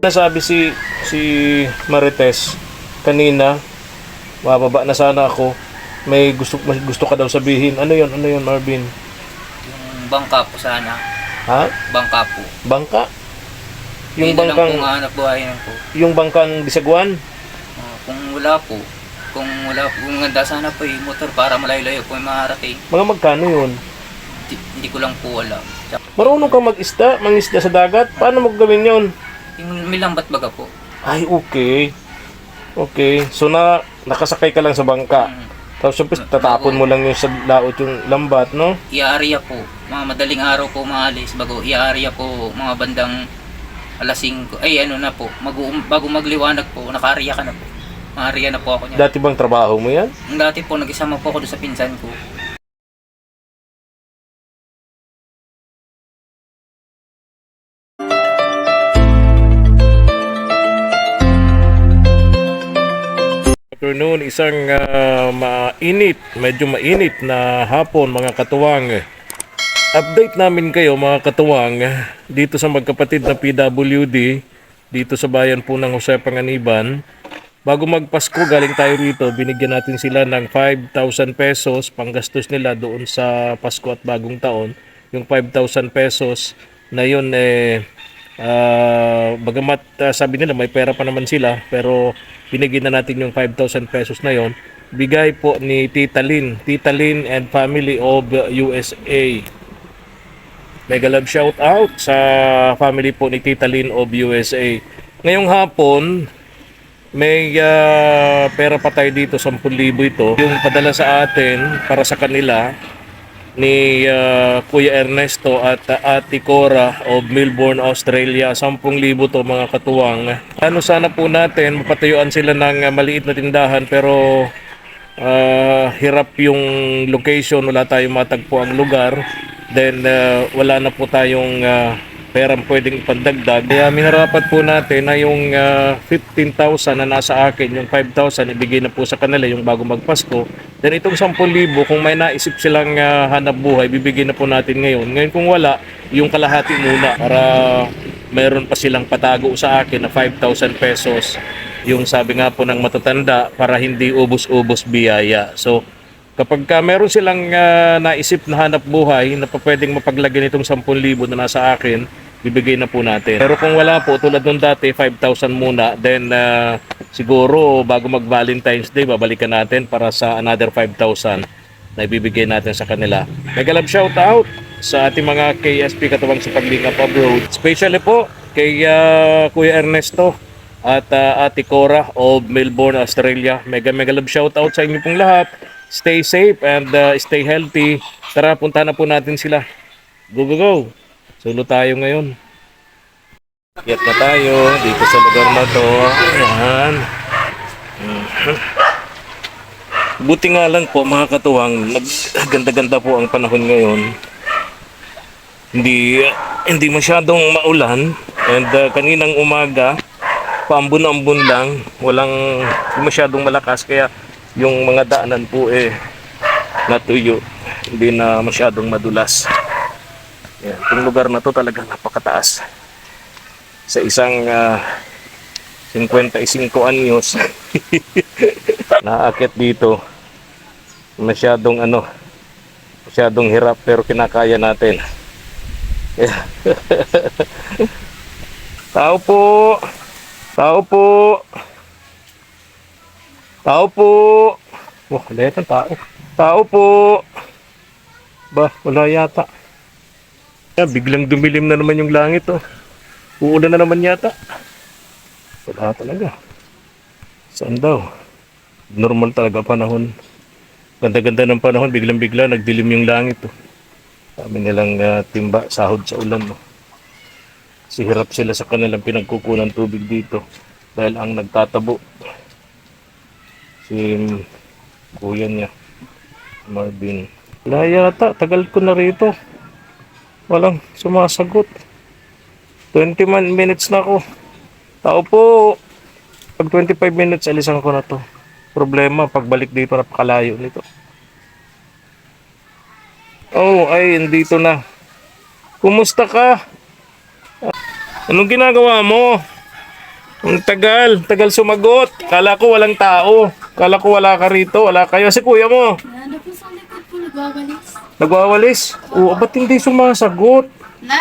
Nasabi si si Marites kanina, mababa na sana ako. May gusto may gusto ka daw sabihin. Ano 'yon? Ano 'yon, Marvin? Yung bangka po sana. Ha? Bangka po. Bangka? Yung Yun na lang bangkang kung hanap buhay na po. yung bangkang bisagwan? Ah, kung wala po, kung wala po, kung ganda sana po yung motor para malayo-layo po yung makarating. Mga magkano 'yun? Hindi, hindi ko lang po alam. Marunong kang mag-isda, mangisda sa dagat. Paano mo gawin 'yon? Milambat baga po. Ay, okay. Okay. So na nakasakay ka lang sa bangka. Mm, Tapos syempre tatapon mo lang yung sa laot yung lambat, no? iaarya po. Mga madaling araw po maalis bago iaarya po mga bandang alas 5. Ay ano na po, mag bago magliwanag po, nakaarya ka na po. Maarya na po ako niya. Dati bang trabaho mo yan? Dati po, nag-isama po ako doon sa pinsan ko. Isang ah, mainit, medyo mainit na hapon mga katuwang. Update namin kayo mga katuwang dito sa magkapatid na PWD dito sa bayan po ng Jose Panganiban. Bago magpasko, galing tayo rito, binigyan natin sila ng 5,000 pesos panggastos nila doon sa Pasko at Bagong Taon. Yung 5,000 pesos na yun eh Ah, bagamat ah, sabi nila may pera pa naman sila pero binigyan na natin yung 5,000 pesos na yon. Bigay po ni Tita Lynn Tita Lynn and family of USA mega love shout out sa family po ni Tita Lynn of USA ngayong hapon may ah, pera pa tayo dito 10,000 ito. Yung padala sa atin para sa kanila ni ah, Kuya Ernesto at uh, Ate Cora of Melbourne, Australia. 10,000 to mga katuwang. Ano sana po natin, mapatayuan sila ng ah, maliit na tindahan pero ah, hirap yung location, wala tayong matagpo ang lugar. Then ah, wala na po tayong uh, perang pwedeng ipandagdag. Kaya minarapat po natin na yung ah, 15,000 na nasa akin, yung 5,000 ibigay na po sa kanila yung bago magpasko. Then itong 10,000 kung may naisip silang ah, hanap buhay, bibigyan na po natin ngayon. Ngayon kung wala, yung kalahati muna para mayroon pa silang patago sa akin na 5,000 pesos. Yung sabi nga po ng matatanda para hindi ubos-ubos biyaya. So kapag ka meron silang ah, naisip na hanap buhay na pa pwedeng mapaglagyan itong 10,000 na nasa akin, bibigay na po natin. Pero kung wala po, tulad nung dati, 5,000 muna, then ah, siguro bago mag Valentine's Day, babalikan natin para sa another 5,000 na ibibigay natin sa kanila. Mega love shout out sa ating mga KSP katuwang sa paglingap abroad. Especially po kay ah, Kuya Ernesto at ah, Ate Cora of Melbourne, Australia. Mega mega love shout out sa inyo pong lahat. Stay safe and ah, stay healthy. Tara, punta na po natin sila. Go, go, go. Solo tayo ngayon. Get na tayo dito sa lugar na to. Ayan. Mhm. Buti nga lang po mga katuwang, nagganda-ganda po ang panahon ngayon. Hindi hindi masyadong maulan and uh, kaninang umaga paambon-ambon lang, walang masyadong malakas kaya yung mga daanan po eh natuyo, hindi na masyadong madulas. Yan, itong lugar na to talaga napakataas. Sa isang ah, 55 anyos naakit dito. Masyadong ano masyadong hirap pero kinakaya natin. Tao po! Tao po tao po. Wah wala yata tao. Tao po. Ba wala yata. Ya, biglang dumilim na naman yung langit oh. Uulan na naman yata. Wala talaga. Saan daw? Normal talaga panahon. Ganda-ganda ng panahon. Biglang-bigla nagdilim yung langit oh. Sabi nilang ah, timba sahod sa ulan no. Kasi hirap sila sa kanilang pinagkukunan tubig dito dahil ang nagtatabo si kuya niya Marvin. Wala yata, tagal ko na rito. Walang sumasagot. 20 man minutes na ako. Tao po. Pag 25 minutes, alisan ko na to. Problema, pagbalik dito, napakalayo nito. Oh, ay, andito na. Kumusta ka? Anong ginagawa mo? Ang tagal, tagal sumagot. Kala ko walang tao. Kala ko wala ka rito, wala kayo. Si kuya mo, Nando po sa likod po nagwawalis. nagwawalis. Oo, ba't hindi sumasagot? Na,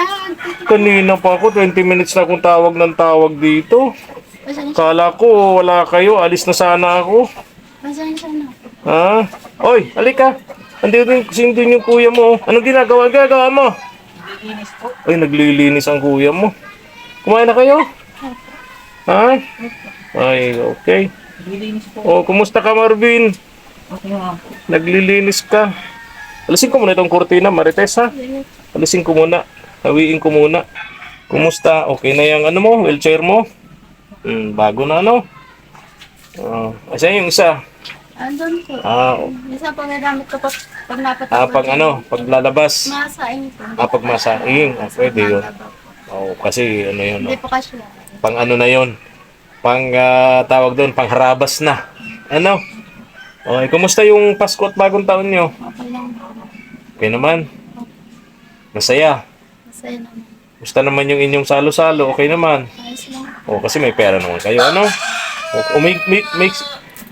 Kanina pa ako, 20 minutes na akong tawag ng tawag dito. pasensya, Kala ko wala kayo, alis na sana ako. pasensya na. Ha? Oy, halika. Andito yung, sino yung kuya mo? Anong ginagawa? Gagawa mo? Linis po. Ay, naglilinis ang kuya mo. Kumain na kayo? Ha? Ay, okay. Linis po. Oh, kumusta ka Marvin? Okay nga po. Naglilinis ka. Alisin ko muna itong kurtina, Marites ha? Alisin ko muna. Hawiin ko muna. Kumusta? Okay na yung ano mo? Wheelchair mo? Hmm, bago na ano? Oh, asa yung isa? Andun po. Ah, o- Minsan pag nagamit ko pa, pag napatak ah pag ano, paglalabas. Masaing po. Ah, pag masaing. Ah, pwede yun. Oo, kasi ano yun, Hindi oh. po kasi. pang ano na yun. Pang ah, tawag doon, pang harabas na. Ano? Okay, kumusta yung Pasko at bagong taon nyo? Okay lang po. Okay naman. Masaya. Masaya naman. Kumusta naman yung inyong salo-salo? Okay naman. Ayos lang. O, kasi may pera naman kayo, ano? O, o may, may, may,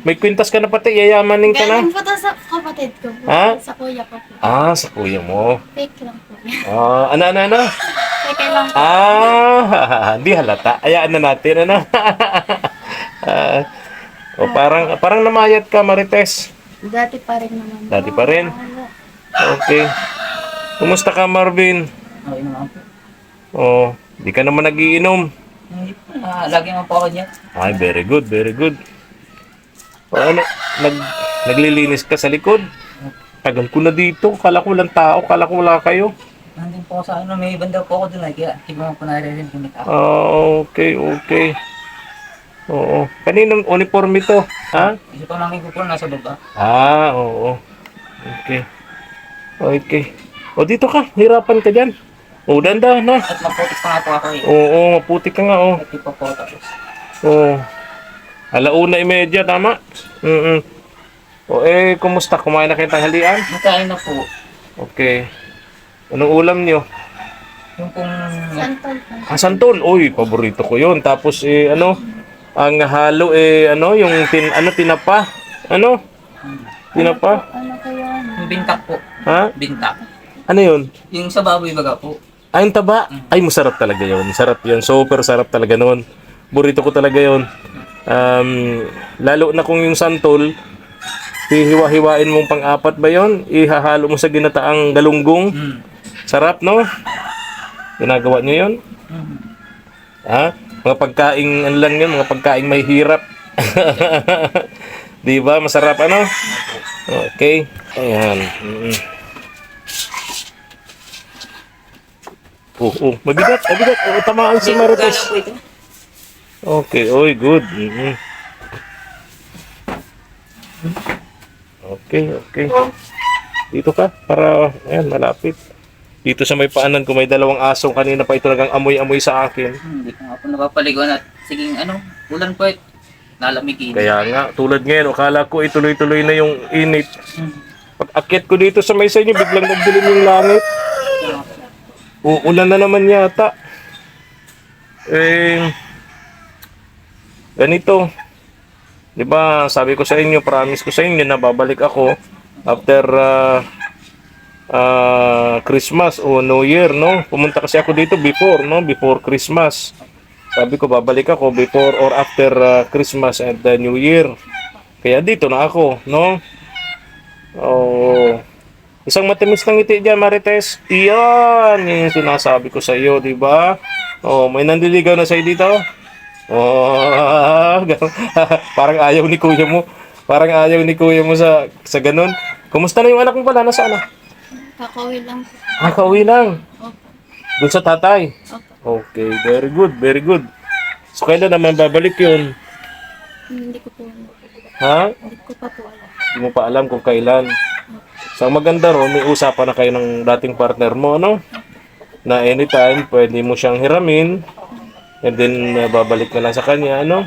may kwintas ka na pati, yayamanin ka na. Galing po to sa kapatid ko po. Ha? Sa kuya ko po. Ah, sa kuya mo. Fake lang po. Ah, ano, ano, ano? Lang. Ah, hindi halata. Ayaan na natin, ano? Ah, o, parang, parang namayat ka, Marites. Dati pa rin naman. Dati pa rin? Okay. Kumusta ka, Marvin? Okay naman po. Oh, di ka naman nagiinom. Ah, lagi naman po ako dyan. Ay, very good, very good. O ano, nag, naglilinis ka sa likod? Tagal ko na dito. Kala ko walang tao. Kala ko wala kayo. Nandun po ako sa ano, may banda po ako doon. Kaya hindi mo po naririnig tao. Ah, okay, okay. Oo. Kaninong uniforme to? Ha? Isa pa namin po po nasa baba. Ah, oo. Okay. Okay. O, dito ka. Hirapan ka dyan. O, danda na. At maputik pa nga po ako eh. Oo, maputi ka nga, oh. At di pa po tapos. Oo. Alauna imedya, tama? Mm O, eh, kumusta? Kumain na kayo tanghalian? Nakain na po. Okay. Anong ulam nyo? Yung pong... Santol po. Ah, santol. Uy, paborito ko yun. Tapos, eh, ano, ang halo, eh, ano, yung tin, ano, tinapa. Ano? Tinapa? Ano ano? Yung bintak po. Ha? Bintak. Ano yun? Yung sa baboy baga po. Ay, yung taba. Ay, masarap talaga yun. Sarap yun. Super sarap talaga nun. Burrito ko talaga yun. Um, lalo na kung yung santol, hihiwa-hiwain mong pang-apat ba yun? Ihahalo mo sa ginataang galunggong. Hmm. Sarap, no? Ginagawa nyo yun? Ha? Mga pagkaing, ano lang yun, mga pagkaing may hirap. Di ba? Masarap, ano? Okay. Ayan. Oh, oh, mabigat, mabigat. Oh, tamaan si Marites. Okay, oy, good. Okay, okay. Dito ka, para, ayan, malapit. Dito sa may paanan ko, may dalawang asong kanina pa ito nagang amoy-amoy sa akin. Hmm, Hindi ko nga po napapaligon at siging ano, ulan po eh. Lalamigin. Kaya nga, tulad ngayon, akala ko ituloy-tuloy na yung init. Hmm. Pag akyat ko dito sa may sa inyo, biglang nagdilim yung langit. Uulan na naman yata. Eh, ganito. Di ba, sabi ko sa inyo, promise ko sa inyo na babalik ako after ah, ah, Christmas o New Year, no? Pumunta kasi ako dito before, no? Before Christmas. Sabi ko, babalik ako before or after ah, Christmas and the New Year. Kaya dito na ako, no? Oh. Isang matimis ng ngiti dyan, Marites. Iyan, yun yung sinasabi ko sa iyo, di ba? Oh, may nandiligaw na sa'yo dito. Oh, parang ayaw ni kuya mo. Parang ayaw ni kuya mo sa sa ganun. Kumusta na yung anak mo pala? Nasaan na? Kakawin lang po. Ah, kauwi lang. Opo. Doon sa tatay. Opo. Okay, very good, very good. So, kailan naman babalik yun? Hindi ko po alam. Ha? Hindi ko pa po alam. Hindi mo pa alam kung kailan. So, ang maganda ron, may usapan na kayo ng dating partner mo, ano? Na anytime, pwede mo siyang hiramin. And then, uh, babalik ka lang sa kanya, ano?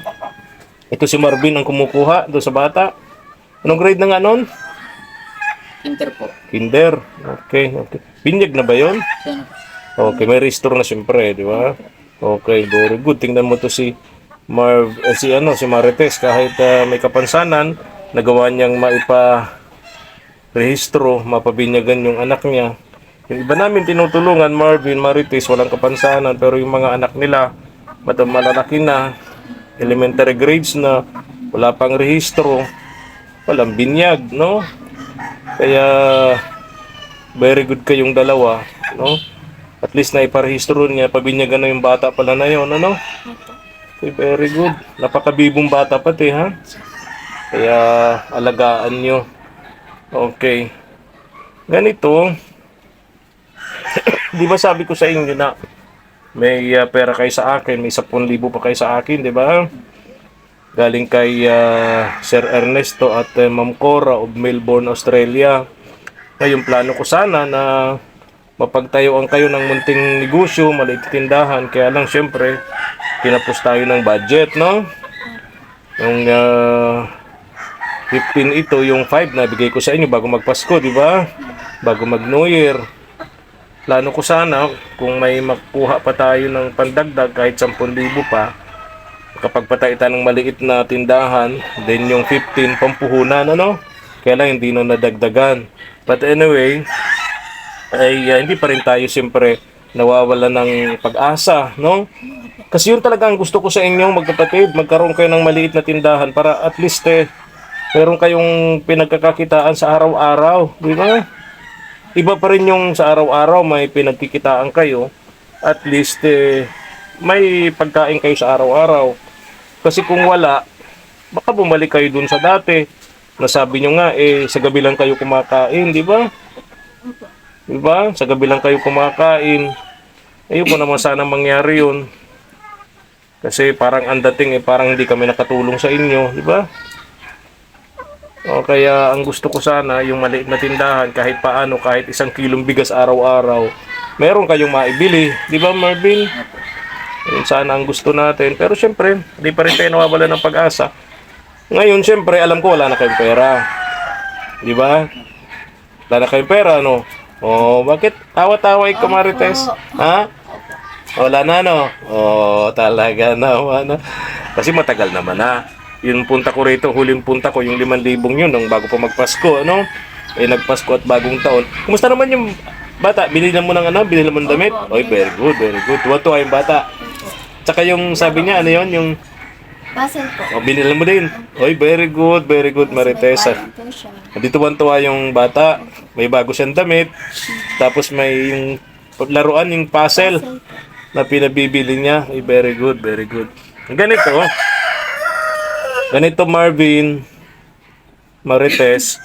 Ito si Marvin ang kumukuha doon sa bata. Anong grade na nga nun? Inter po. Kinder. Okay, okay. Binyag na ba yon? Okay, may restore na siyempre, di ba? Okay, very good. Tingnan mo to si Marv, eh, si ano, si Marites kahit ah, may kapansanan, nagawa niyang maipa rehistro, mapabinyagan yung anak niya. Yung iba namin tinutulungan, Marvin, Marites, walang kapansanan, pero yung mga anak nila, madam malalaki na, elementary grades na, wala pang rehistro, walang binyag, no? Kaya, very good kayong dalawa, no? At least na iparehistro niya, pabinyagan na yung bata pala na yun, ano? Okay, very good. Napakabibong bata pati, ha? Kaya, alagaan nyo. Okay. Ganito, di ba sabi ko sa inyo na may uh, pera kayo sa akin, may 10,000 pa kayo sa akin, di ba? Galing kay uh, Sir Ernesto at uh, Ma'am Cora of Melbourne, Australia. Ngayon, plano ko sana na mapagtayuan kayo ng munting negosyo, maliit tindahan. Kaya lang, syempre, kinapos tayo ng budget, no? Yung ah, 15 ito, yung 5 na bigay ko sa inyo bago magpasko, di ba? Bago mag New Year. Plano ko sana, kung may makuha pa tayo ng pandagdag kahit 10,000 pa, kapag patay ng maliit na tindahan, then yung 15 pampuhunan, ano? Kaya lang hindi na nadagdagan. But anyway, ay ah, hindi pa rin tayo siyempre nawawala ng pag-asa, no? Kasi yun talaga ang gusto ko sa inyo magkapatid, magkaroon kayo ng maliit na tindahan para at least eh, meron kayong pinagkakakitaan sa araw-araw, di ba? Iba pa rin yung sa araw-araw may pinagkikitaan kayo, at least eh, may pagkain kayo sa araw-araw. Kasi kung wala, baka bumalik kayo dun sa dati. Nasabi nyo nga, eh, sa gabi lang kayo kumakain, di ba? Di ba? Sa gabi lang kayo kumakain. Ayoko naman sana mangyari yun. Kasi parang ang dating eh, parang hindi kami nakatulong sa inyo, di ba? O kaya ang gusto ko sana, yung maliit na tindahan, kahit paano, kahit isang kilong bigas araw-araw, meron kayong maibili. Di ba, Marvin? Yun sana ang gusto natin. Pero syempre, di pa rin tayo nawawala ng pag-asa. Ngayon, syempre, alam ko wala na kayong pera. Di ba? Wala na kayong pera, no? Oh, bakit tawa-tawa yung Marites? Ha? Wala na, no? Oh, talaga naman, no? Kasi matagal naman na. Yung punta ko rito, huling punta ko, yung 5,000 yun, nung bago pa magpasko, ano? Eh, nagpasko at bagong taon. Kumusta naman yung bata? Binili mo ng ano? Binili mo ng damit? Oy, very good, very good. Tuwa-tuwa yung bata. Tsaka yung sabi niya, ano yun? Yung, Puzzle po. oh, binili mo din. Oy, very good, very good, Marites. May parang po siya. Dito tuwa yung bata. May bago siyang damit. Tapos may yung laruan, yung puzzle na pinabibili niya. Ay, very good, very good. Ganito. Ganito, Marvin. Marites.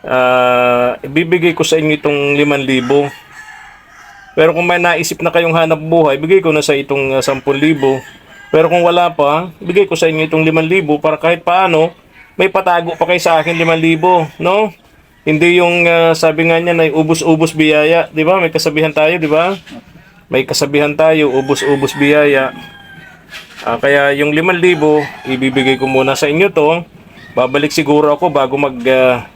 Ah, ibibigay ko sa inyo itong 5,000. Pero kung may naisip na kayong hanap buhay, bigay ko na sa itong ah, 10,000. Pero kung wala pa, bigay ko sa inyo itong 5,000 para kahit paano, may patago pa kayo sa akin 5,000, no? Hindi yung ah, sabi nga niya na ubus-ubus biyaya, 'di ba? May kasabihan tayo, 'di ba? May kasabihan tayo, ubus-ubus biyaya. Ah, kaya yung 5,000, ibibigay ko muna sa inyo 'to. Babalik siguro ako bago mag ah,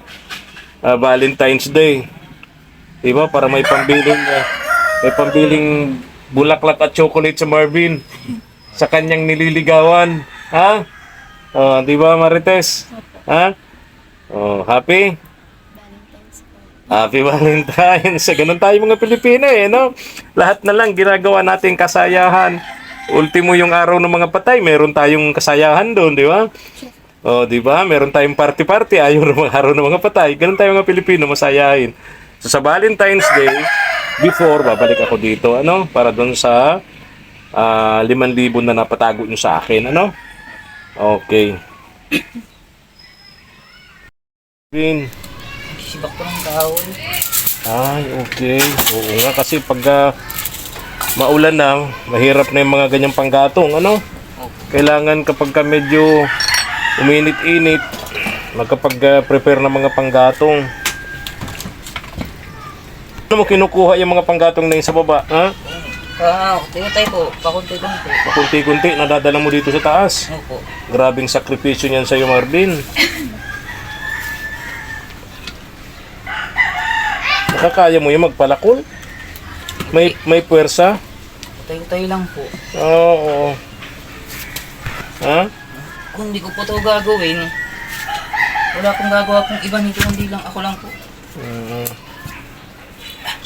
ah, Valentine's Day. 'Di ba? Para may pambiling ah, may pambiling bulaklak at chocolate sa Marvin sa kanyang nililigawan. Ha? Oh, 'di ba, Marites? Ha? Oh, happy? Happy Valentine's. Ganun tayo mga Pilipino eh, no? Lahat na lang ginagawa nating kasayahan. Ultimo yung araw ng mga patay, meron tayong kasayahan doon, di ba? Oh, di ba? Meron tayong party-party ayaw ng mga araw ng mga patay. Ganun tayo mga Pilipino masayahin. So sa Valentine's Day, before babalik ako dito, ano? Para doon sa ah 5,000 na napatago nyo sa akin, ano? Okay. Vin, Sibak ko ng kahoy. Ay, okay. Oo nga kasi pag ah, maulan na, mahirap na yung mga ganyang panggatong, ano? Kailangan kapag ka medyo uminit-init, magkapag-prepare ng mga panggatong. Ano mo kinukuha yung mga panggatong na yung sa baba, ha? Ah, tinutay po. Pakunti-kunti. Kunti-kunti, nadadala mo dito sa taas. Opo. Grabing sakripisyo niyan sa'yo, Marvin. Nakakaya mo yung magpalakol? May may puwersa? Tayo-tayo lang po. Oo. Ha? Kung hindi ko po ito gagawin, wala akong gagawa kung iba nito, hindi lang ako lang po. Mm.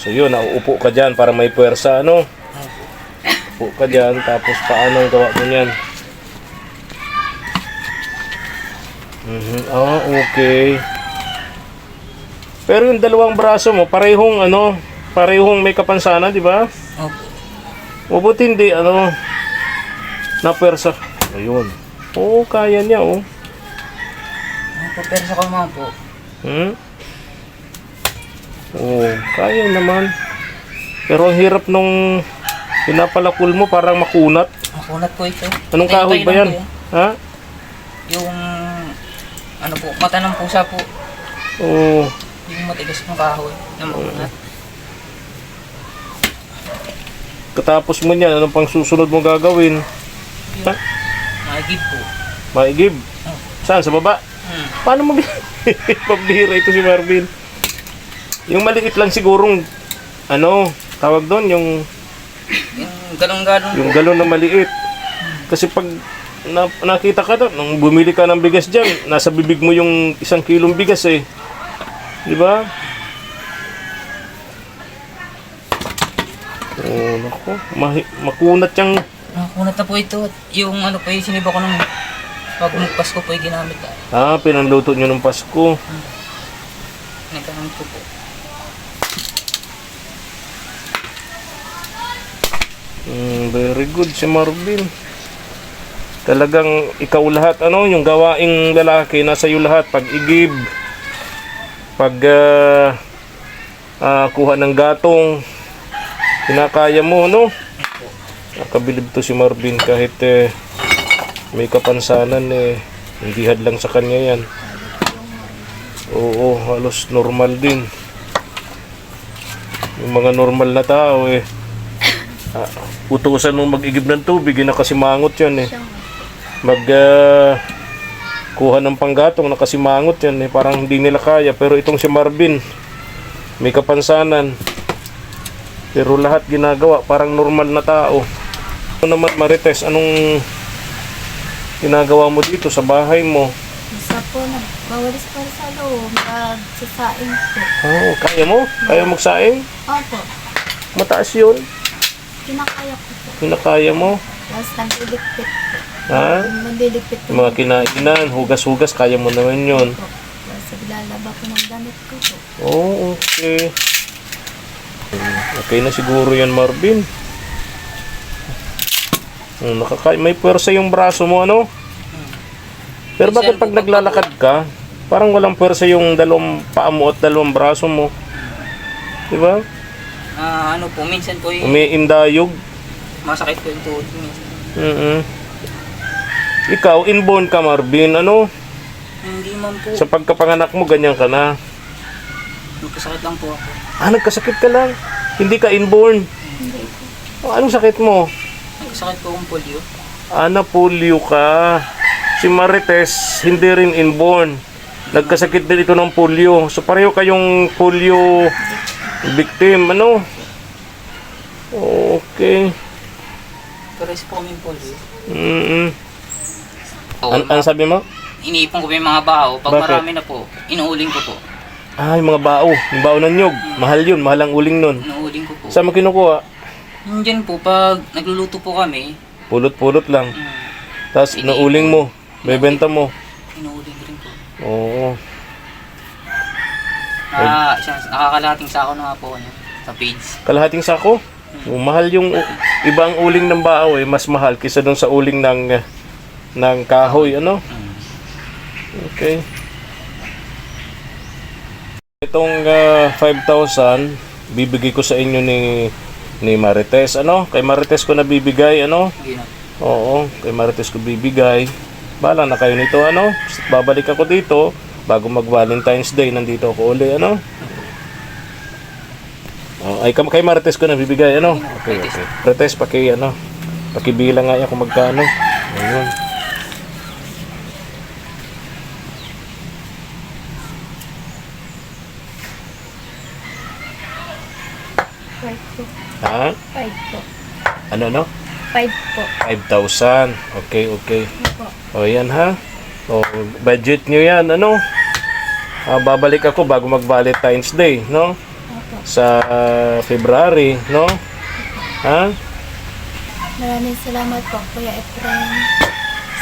So yun, nauupo ka dyan para may puwersa, ano? Upo ka dyan, tapos paano ang gawa mo yan? Mhm. Ah, okay. Pero yung dalawang braso mo, parehong ano, parehong may kapansana, di ba? Opo. Mabuti hindi, ano, napersa. Ayun. Oo, kaya niya, oh. Ano po, pero sa kalma po. Hmm? Oo, kaya naman. Pero ang hirap nung pinapalakul mo, parang makunat. Makunat po ito. Anong kahoy ba yan? Po Ha? Yung, ano po, mata ng pusa po. Oo. Yung matigas ng kahoy na makunat. Katapos mo niyan, anong pang susunod mo gagawin? Ha? Maigib po. Maigib. Saan? Sa baba? Hmm. Paano mo Pabihira ito si Marvin. Yung maliit lang sigurong, ano, tawag doon, yung, Yung galong-galong yung galon na maliit. Kasi pag na, nakita ka doon, nung bumili ka ng bigas dyan, nasa bibig mo yung isang kilong bigas eh. Di ba? Oh, nako. Mahi- makunat yung Makunat na po ito. Yung ano po, yung siniba ko nung pag magpasko po yung ginamit. Ah, pinanluto nyo ng Pasko. Nagkaroon ko po. Mm, very good si Marvin. Talagang ikaw lahat, ano, yung gawaing lalaki, nasa iyo lahat. Pag-igib, pag ah, ah, kuha ng gatong, kinakaya mo, no? Nakabilib to si Marvin kahit eh, may kapansanan eh. Hindi hadlang sa kanya yan. Oo, halos normal din. Yung mga normal na tao eh. Ah, utusan mong mag-igib ng tubig, yun nakasimangot yan eh. Mag ah, kuha ng panggatong, nakasimangot yan eh. Parang hindi nila kaya. Pero itong si Marvin, may kapansanan. Pero lahat ginagawa, parang normal na tao. Ano naman Marites, anong ginagawa mo dito sa bahay mo? Isa po, nagbawalis pa sa loob. Nagsasaing po. Oh, kaya mo? Kaya magsaing? Opo. Mataas yun. Kinakaya ko po. Pinakaya mo. Tapos nagliligpit po. Ha? Nagliligpit po. Yung mga kinainan, hugas-hugas, kaya mo naman yun. po. Tapos naglalaba po ng damit ko po. Oh, okay. Okay na siguro yan, Marvin. Hmm, nakaka- may pwersa yung braso mo, ano? Pero bakit pag naglalakad ka, parang walang pwersa yung dalawang paa mo at dalawang braso mo? Di ba? Ah, ano po, minsan po yung Umiindayog. masakit po yung tuhod ko minsan. mm Ikaw, inborn ka, Marvin. Ano? Hindi man po. Sa pagkapanganak mo, ganyan ka na. Magkasakit lang po ako. Ah, nagkasakit ka lang. Hindi ka inborn. Hindi po. Oh, anong sakit mo? Nagkasakit po akong polio. Ah, na-polio ka. Si Marites, hindi rin inborn. Nagkasakit din ito ng polio. So pareho kayong polio victim, ano? Okay. Pero isa po kaming polio. Mm Oo, An- ano sabi mo? iniipon ko pa yung mga bao. Pag Bakit? marami na po, inuuling ko po. Ah, yung mga bao. Yung bao ng nyog. Mahal yun. Mahal ang uling nun. Inuuling ko po. Saan mo kinukuha? Dyan po, pag nagluluto po kami, Pulot-pulot lang. mm, Tapos inuuling mo. Bebenta mo. inuuling rin po. Oo. Naka, isang, nakakalating sa ako na nga po ano, sa page. Kalahating sako? Oh, mahal yung ibang uling ng bao eh. Mas mahal kaysa dun sa uling ng ng kahoy. Ano? Mm. Okay. Itong ah, 5,000 bibigay ko sa inyo ni ni Marites ano? Kay Marites ko na bibigay ano? Na. Oo, kay Marites ko bibigay. Bala na kayo nito ano? Babalik ako dito bago mag Valentine's Day nandito ako uli ano? Oh, ay kay Marites ko na bibigay ano? Okay, okay. Marites paki ano? Pakibilang nga yan kung magkano. Ayun. Five po. Ha? Five po. Ano no? po. 5,000. Okay, okay. Opo. O yan ha. O budget nyo yan. Ano? Ah, babalik ako bago mag Valentine's Day, no? Sa ah, February, no? Ha? Maraming salamat po, Kuya Efren,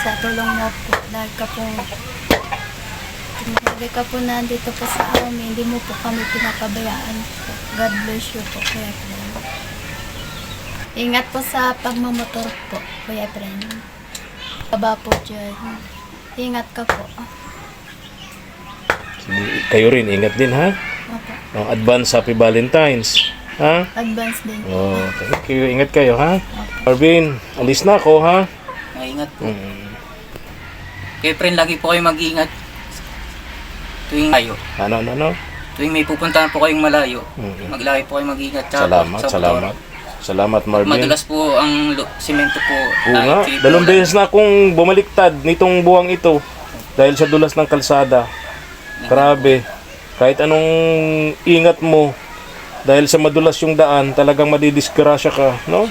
sa tulong mo po. Dahil ka po, dahil ka po nandito po sa amin, hindi mo po kami pinapabayaan. God bless you po, Kuya Efren. Ingat po sa pagmamotor po, Kuya Efren. Baba po dyan. Ingat ka po. Kayo rin, ingat din ha. Opo. O, advance Happy Valentine's. Ha? Advance din. Oh, thank you. Ingat kayo ha. Marvin, alis na ako ha. Maingat po. Mm. Kaya friend, lagi po kayo mag-iingat. Tuwing layo. Ano, ano, ano? Tuwing may pupuntahan po kayong malayo, Mm. maglagi po kayo mag-iingat. Salamat, sa motor. Salamat. Marvin. Madulas po ang simento po. Oo Dahil nga, dalawang lang- beses na akong bumaliktad nitong buwang ito dahil sa dulas ng kalsada. Grabe. Kahit anong ingat mo dahil sa madulas yung daan, talagang madidisgrasya ka, no?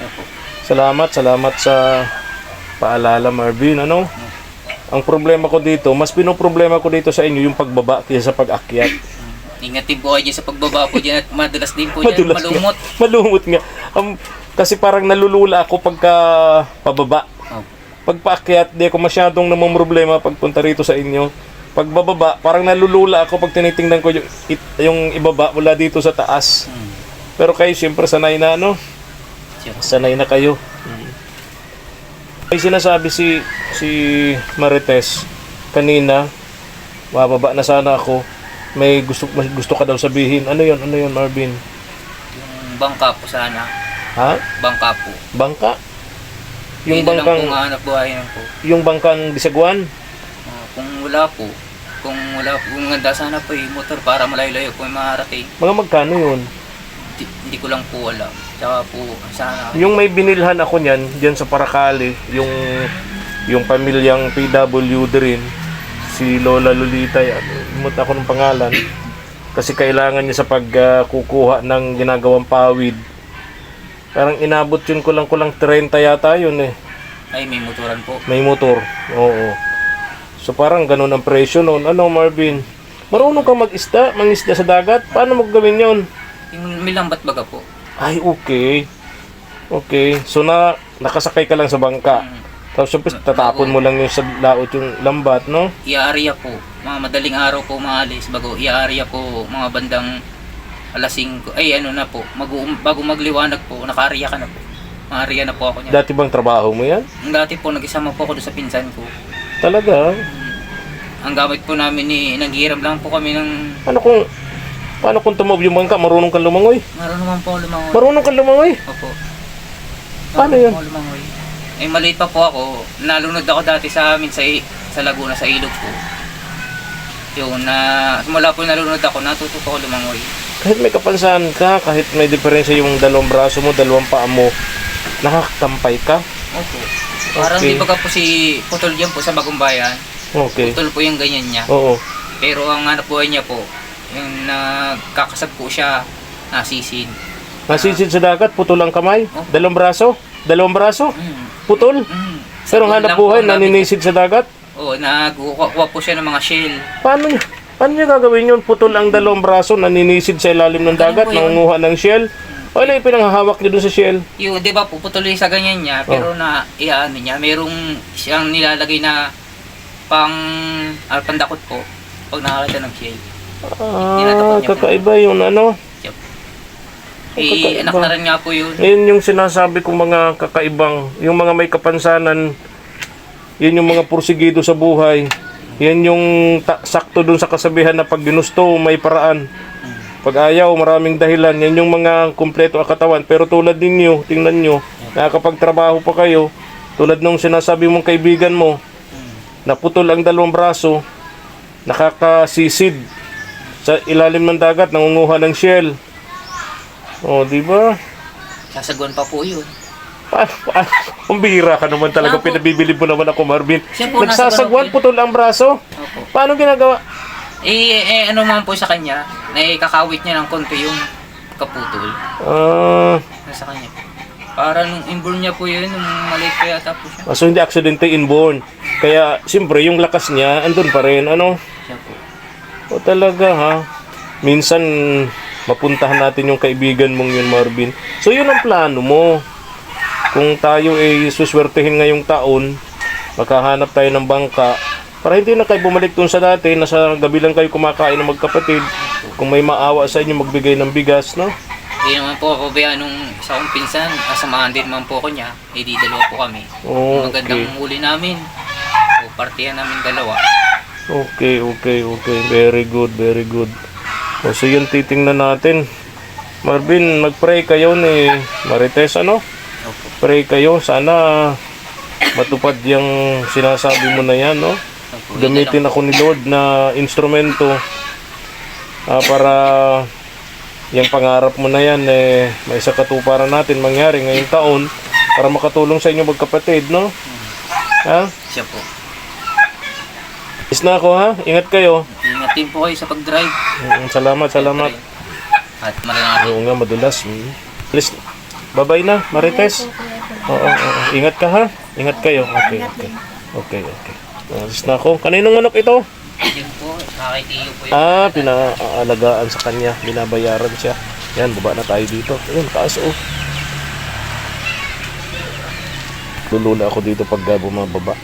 Salamat, salamat sa paalala, Marvin, ano? Ang problema ko dito, mas pinoproblema ko dito sa inyo yung pagbaba kaysa sa pag-akyat. Ingat din po kayo dyan sa pagbaba po dyan at madulas din po dyan. Madulas Malumot. Nga. Malumot nga. Um, kasi parang nalulula ako pagka pababa. Oh. Pag paakyat, di ako masyadong namang problema pagpunta rito sa inyo. Pag bababa, parang nalulula ako pag tinitingnan ko yung, it- yung ibaba mula dito sa taas. Hmm. Pero kayo, siyempre, sanay na, ano? Siya. Sanay na kayo. May sinasabi si si Marites kanina, mababa na sana ako. May gusto may gusto ka daw sabihin. Ano 'yon? Ano 'yon, Marvin? Yung bangka po sana. Ha? Bangka po. Bangka? Yung Yun na lang bangkang po nga hanap buhay na po. yung bangkang bisagwan? Ah, kung wala po, kung wala po, kung ganda sana po yung motor para malayo-layo po yung makarating. Mga magkano 'yun? Hindi, hindi ko lang po alam. Tsaka po, sana, Yung may binilhan ako niyan diyan sa Paracali, yung yung pamilyang PWD rin, si Lola Lolita, imut ako ng pangalan. Kasi kailangan niya sa pagkukuha ng ginagawang pawid. Parang inabot yun ko lang kulang 30 yata yun eh. ay may motoran po. May motor. Oo. So parang ganun ang presyo noon. Ano Marvin? Marunong ka mag-isda, mangisda sa dagat? Paano mo gawin yon? Yung may lambat baga po. Ay, okay. Okay. So na nakasakay ka lang sa bangka. Mm. Tapos syempre tatapon mo lang yung sa laot yung lambat, no? Iaarya po. Mga madaling araw po maalis bago iaarya po mga bandang alas 5. Ay ano na po, mag bago magliwanag po, nakaarya ka na po. Maarya na po ako niya. Dati bang trabaho mo yan? Dati po nag-isama po ako doon sa pinsan ko. Talaga? Ang gamit po namin ni naghiram lang po kami ng Ano kung paano kung tumob yung bangka? Marunong kang lumangoy? Meron naman po lumangoy. Marunong kang lumangoy? Opo. Paano Meron yun? lumangoy. Eh maliit pa po ako. Nalunod ako dati sa amin sa, sa Laguna sa ilog po. Yun na simula po nalunod ako, natuto ako lumangoy. Kahit may kapansahan ka, kahit may diferensya yung dalawang braso mo, dalawang paa mo, nakakampay ka? Opo. Parang Okay. di ba ka po si Putol dyan po sa Bagong Bayan. Okay. Putol po yung ganyan niya. Oo. Pero ang hanap buhay niya po, yung nagkakasab po siya, nasisid. Nasisid sa dagat, putol ang kamay, Oh. dalawang braso, dalawang braso, Mm. Putol. Mm. Pero ang hanap buhay, naninisid sa dagat. Oo, nagkukuha po siya ng mga shell. Paano niya? Paano niya gagawin yun? Putol ang dalawang braso, naninisid sa ilalim ng dagat, nangunguha ng shell. O ano yung pinanghahawak niya doon sa shell? Yung, di ba po, putuloy sa ganyan niya, pero na, iyaano niya, merong siyang nilalagay na pang, ah, pandakot po, pag nakakita ng shell. Ah, kakaiba yun ano. Eh, anak na rin nga po yun. Yun yung sinasabi kong mga kakaibang, yung mga may kapansanan, yun yung mga porsigido sa buhay. Yan yung sakto dun sa kasabihan na pag ginusto, may paraan. Pag ayaw, maraming dahilan. Yan yung mga kumpleto ang katawan. Pero tulad ninyo, tingnan nyo, nakakapagtrabaho pa kayo, tulad nung sinasabi mong kaibigan mo, naputol ang dalawang braso, nakakasisid sa ilalim ng dagat, nangunguha ng shell. O, di ba? Sasaguan pa po yun. Paano, paano? Ang bihira ka naman talaga. Ako. Pinabibili mo naman ako, Marvin. Siya po, nasa Nagsasagwan, barangay. putol ang braso. Opo. Paano ginagawa? Eh, eh, ano man po sa kanya, na kakawit niya ng konti yung kaputol. Ah, Nasa kanya. Para nung inborn niya po yun, nung maliit pa yata po siya. Ah, so hindi aksidente inborn. Kaya, siyempre, yung lakas niya, andun pa rin. Ano? Siya po. O talaga, ha? Minsan, mapuntahan natin yung kaibigan mong yun, Marvin. So, yun ang plano mo. Kung tayo ay suswertehin ngayong taon, makahanap tayo ng bangka, para hindi na kayo bumalik dun sa dati, nasa gabi lang kayo kumakain ng magkapatid. Kung may maawa sa inyo, magbigay ng bigas, no? Hindi naman po ako ba nung isa kong pinsan, kasamahan din naman po ako niya, eh di dalawa po kami. Okay. Magandang huli namin. O partiyan namin dalawa. Okay, okay, okay. Very good, very good. O, so yun titingnan natin. Marvin, mag-pray kayo ni Marites, ano? Pray kayo, sana matupad yung sinasabi mo na yan, no? Gamitin ako ni Lord na instrumento ah, para yung pangarap mo na yan, eh, may isa katuparan natin mangyari ngayong taon para makatulong sa inyo magkapatid, no? Ha? Siya po. Is na ako, ha? Ingat kayo. Ingat din po kayo sa pag-drive. Mm, Salamat, salamat. At maraming Oo nga, madulas. Mm. Please, babay na, Marites. Oo, oo. Ingat ka ha. Ingat kayo. Okay, okay. Okay, okay. Alis na ako. Kaninong manok ito? Yun po, nakakitiyo po yun. Ah, pinaalagaan sa kanya. Binabayaran siya. Yan, baba na tayo dito. Ayun, taas oh. Lulula ako dito pag bumababa.